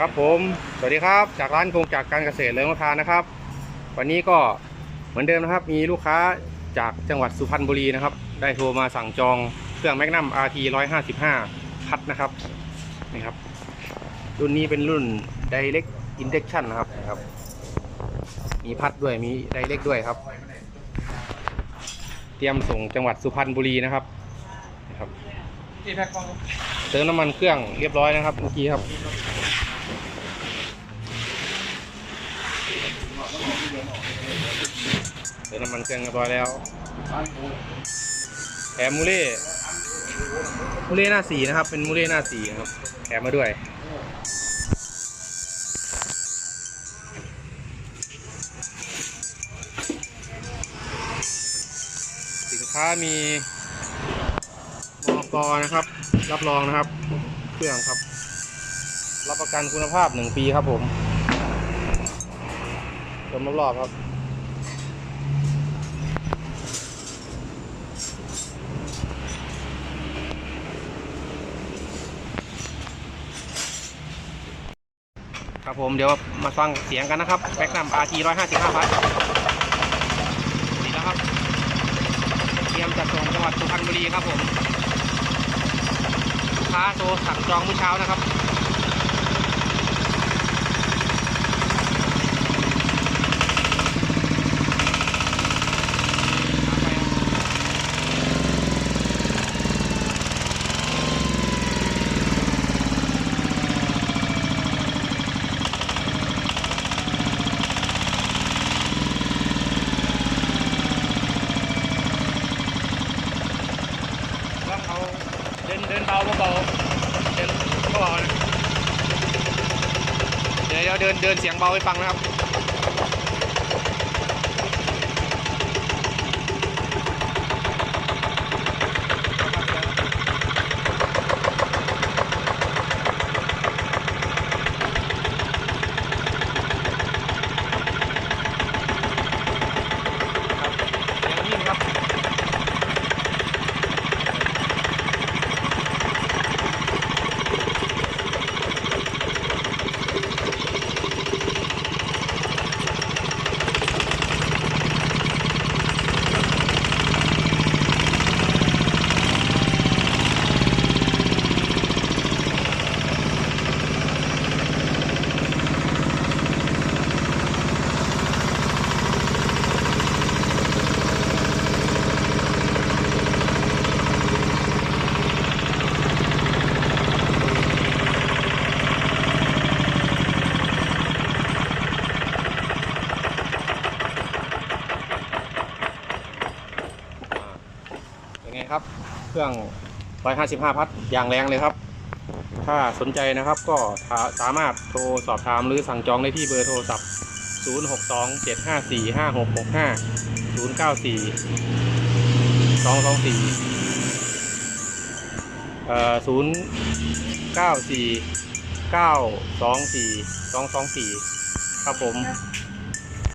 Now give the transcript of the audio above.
ครับผมสวัสดีครับจากร้านคงจากการเกษตรเลิงมะพาวนะครับ วันนี้ก็เหมือนเดิมนะครับ มีลูกค้าจากจังหวัดสุพรรณบุรีนะครับ ได้โทรมาสั่งจองเครื่องแมกนัม RT 155 พัดนะครับนี่ครับ รุ่นนี้เป็นรุ่น Direct Injection นะครับนะครับ มีพัดด้วยมี Direct ด้วยครับ เตรียมส่งจังหวัดสุพรรณบุรีนะครับนะครับเติมน้ำมันเครื่องเรียบร้อยนะครับเมื่อกี้ครับ เติมน้ำมันเครื่องเรียบร้อยแล้วแถมมูเล่มูเล่หน้าสีนะครับ เป็นมูเล่หน้าสีนะครับแถมมาด้วยสินค้ามีมอกนะครับ รับรองนะครับ เครื่องครับ รับประกันคุณภาพหนึ่งปีครับผม มรอบๆครับครับผมเดี๋ยวมาฟังเสียงกันนะครับแบ็กนัม RT 155พัทนี่แล้วครับ เตรียมจัดส่งจังหวัดสุพรรณบุรีครับผม ลูกค้าโทรสั่งจองเมื่อเช้านะครับ ต้องเอา เดินเบาเบาๆเดินเบาเดี๋ยวเราเดินเดินเสียงเบาให้ฟังนะครับ ครับ เครื่อง 155 พัทอย่างแรงเลยครับ ถ้าสนใจนะครับก็สามารถโทรสอบถามหรือสั่งจองได้ที่เบอร์โทรศัพท์ 062 754 5665 094 224เอ่อ094 924 224ครับผม